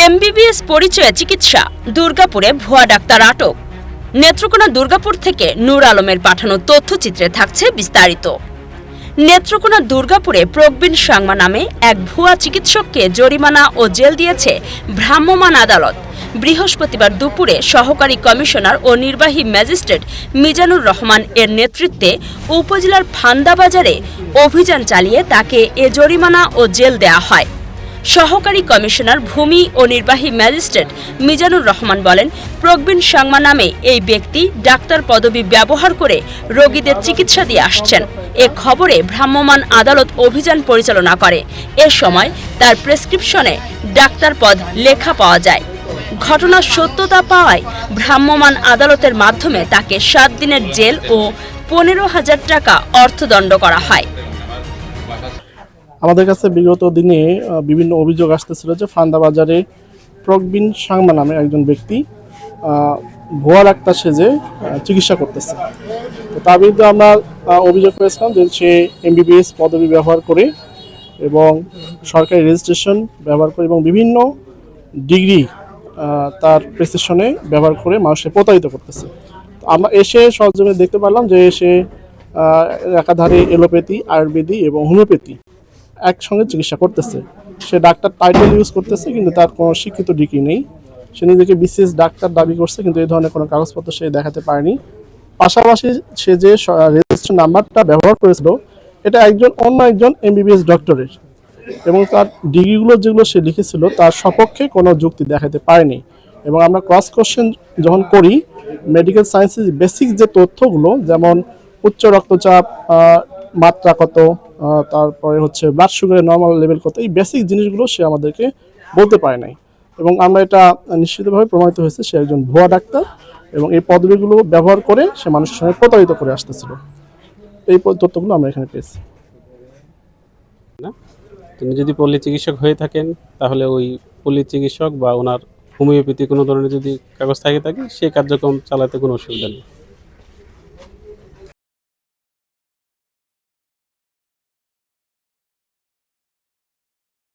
MBBS পরিচয়ে চিকিৎসা, দুর্গাপুরে ভুয়া ডাক্তার আটক। নেত্রকোনা দুর্গাপুর থেকে নূর আলমের পাঠানো তথ্যচিত্রে থাকছে বিস্তারিত। নেত্রকোনা দুর্গাপুরে প্রবীণ সাংমা নামে এক ভুয়া চিকিৎসককে জরিমানা ও জেল দিয়েছে ভ্রাম্যমাণ আদালত। বৃহস্পতিবার দুপুরে সহকারী কমিশনার ও নির্বাহী ম্যাজিস্ট্রেট মিজানুর রহমান এর নেতৃত্বে উপজেলার ফান্দা বাজারে অভিযান চালিয়ে তাকে এ জরিমানা ও জেল দেয়া হয়। সহকারী কমিশনার ভূমি ও নির্বাহী ম্যাজিস্ট্রেট মিজানুর রহমান বলেন প্রবীণ সাংমা নামে এই ব্যক্তি ডাক্তার পদবি ব্যবহার করে রোগীদের চিকিৎসা দিয়ে আসছেন। এ খবরে ভ্রাম্যমাণ আদালত অভিযান পরিচালনা করে। এ সময় তার প্রেসক্রিপশনে ডাক্তার পদ লেখা পাওয়া যায়। ঘটনার সত্যতা পাওয়ায় ভ্রাম্যমাণ আদালতের মাধ্যমে তাকে সাত দিনের জেল ও পনেরো হাজার টাকা অর্থদণ্ড করা হয়। আমাদের কাছে বিগত দিনে বিভিন্ন অভিযোগ আসতেছিল যে ফান্দা বাজারে প্রকবিন সাংমা নামে একজন ব্যক্তি ভুয়া ডাক্তার সেজে চিকিৎসা করতেছে। তো তার বিরুদ্ধে আমরা অভিযোগ করেছিলাম যে সে এমবিবিএস পদবি ব্যবহার করে এবং সরকারি রেজিস্ট্রেশন ব্যবহার করে এবং বিভিন্ন ডিগ্রি তার প্রেসক্রিপশনে ব্যবহার করে মানুষকে প্রতারিত করতেছে। আমরা এসে সরজমে দেখতে পারলাম যে সে একাধারে এলোপ্যাথি, আয়ুর্বেদি এবং হোমিওপ্যাথি একসঙ্গে চিকিৎসা করতেছে। সে ডাক্তার টাইটেল ইউজ করতেছে, কিন্তু তার কোনো শিক্ষিত ডিগ্রি নেই। সে নিজেকে বিশেষ ডাক্তার দাবি করছে, কিন্তু এই ধরনের কোনো কাগজপত্র সে দেখাতে পারেনি। পাশাপাশি সে যে রেজিস্ট্রেশন নাম্বারটা ব্যবহার করেছিল, এটা একজন, অন্য একজন এমবিবিএস ডক্টরের এবং তার ডিগ্রিগুলো যেগুলো সে লিখেছিল, তার সপক্ষে কোনো যুক্তি দেখাতে পারেনি। এবং আমরা ক্রস কোশ্চেন যখন করি মেডিকেল সায়েন্সের বেসিক যে তথ্যগুলো, যেমন উচ্চ রক্তচাপ মাত্রা কত তারপরে হচ্ছে ব্লাড সুগারের নর্মাল লেভেল কত, এই বেসিক জিনিসগুলো সে আমাদেরকে বলতে পারে নাই। এবং আমরা এটা নিশ্চিতভাবে প্রমাণিত হয়েছে, সে একজন ভুয়া ডাক্তার এবং এই পদবিগুলো ব্যবহার করে সে মানুষের সঙ্গে প্রতারিত করে আসতেছিল। এই তথ্যগুলো আমরা এখানে পেয়েছি। তিনি যদি পল্লী চিকিৎসক হয়ে থাকেন, তাহলে ওই পল্লী চিকিৎসক বা ওনার হোমিওপ্যাথি কোনো ধরনের যদি কাগজ থাকে থাকে সেই কার্যক্রম চালাতে কোনো অসুবিধা নেই।